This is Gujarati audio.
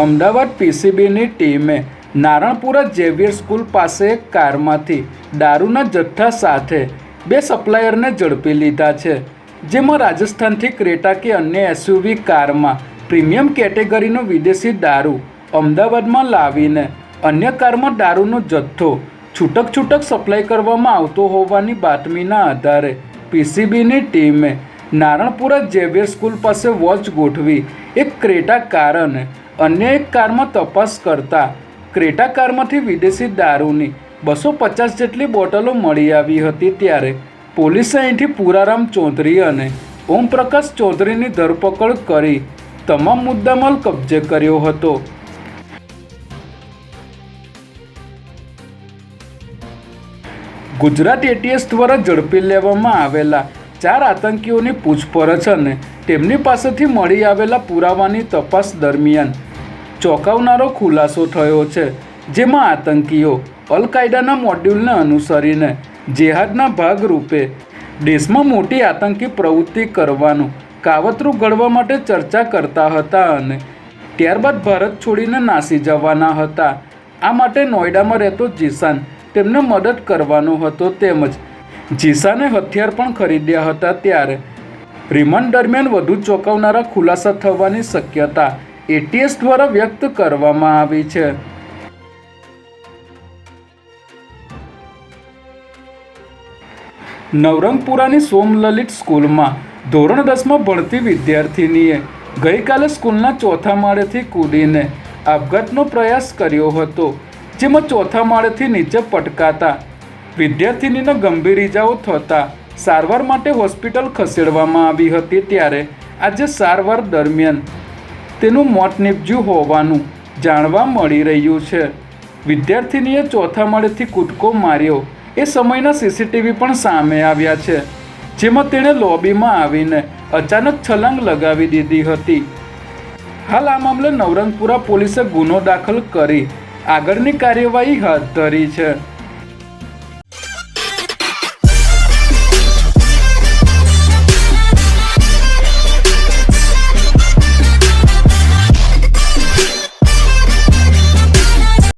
અમદાવાદ પીસીબીની ટીમે નારણપુરા ઝેવિયર સ્કૂલ પાસે કારમાંથી દારૂના જથ્થા સાથે બે સપ્લાયરને ઝડપી લીધા છે, જેમાં રાજસ્થાનથી ક્રેટા કે અન્ય એસયુવી કારમાં પ્રીમિયમ કેટેગરીનો વિદેશી દારૂ અમદાવાદમાં લાવીને અન્ય કારમાં દારૂનો જથ્થો છૂટક છૂટક સપ્લાય કરવામાં આવતો હોવાની બાતમીના આધારે પીસીબીની ટીમે નારણપુરા ઝેવિયર સ્કૂલ પાસે વોચ ગોઠવી એક ક્રેટા કાર અને અન્ય એક કારમાં તપાસ કરતા ક્રેટા કારમાંથી વિદેશી દારૂની બસો પચાસ જેટલી બોટલો મળી આવી હતી ત્યારે પોલીસે અહીંથી પુરારામ ચૌધરી અને ઓમપ્રકાશ ચૌધરીની ધરપકડ કરી તમામ મુદ્દામાલ કબજે કર્યો હતો. ગુજરાત એટીએસ દ્વારા ઝડપી લેવામાં આવેલા ચાર આતંકીઓની પૂછપરછ અને તેમની પાસેથી મળી આવેલા પુરાવાની તપાસ દરમિયાન ચોંકાવનારો ખુલાસો થયો છે, જેમાં આતંકીઓ અલકાયદાના મોડ્યુલને અનુસરીને જેહાદના ભાગરૂપે દેશમાં મોટી આતંકી પ્રવૃત્તિ કરવાનું કાવતરું ઘડવા માટે ચર્ચા કરતા હતા અને ત્યારબાદ ભારત છોડીને નાસી જવાના હતા. આ માટે નોઈડામાં રહેતો જીસાન તેમને મદદ કરવાનો હતો તેમજ જીસાને હથિયાર પણ ખરીદ્યા હતા ત્યારે. રિમાન્ડ દરમિયાન વધુ ચોંકાવનારા ખુલાસા થવાની શક્યતા એટીએસ દ્વારા વ્યક્ત કરવામાં આવી છે. નવરંગપુરાની સોમલલિત સ્કૂલમાં ધોરણ દસમાં ભણતી વિદ્યાર્થિનીએ ગઈકાલે સ્કૂલના ચોથા માળેથી કૂદીને આપઘાતનો પ્રયાસ કર્યો હતો, જેમાં ચોથા માળેથી નીચે પટકાતા વિદ્યાર્થિનીને ગંભીર ઇજાઓ થતાં સારવાર માટે હોસ્પિટલ ખસેડવામાં આવી હતી ત્યારે આજે સારવાર દરમિયાન તેનું મોત નીપજ્યું હોવાનું જાણવા મળી રહ્યું છે. વિદ્યાર્થિનીએ ચોથા માળેથી કૂદકો માર્યો. એ સમયના સીસીટીવી પણ સામે આવ્યા છે. જેમાં તેણે લોબીમાં આવીને અચાનક છલાંગ લગાવી દીધી હતી. હાલ આ મામલે નવરંગપુરા પોલીસે ગુનો દાખલ કરી આગળની કાર્યવાહી હાથ ધરી છે.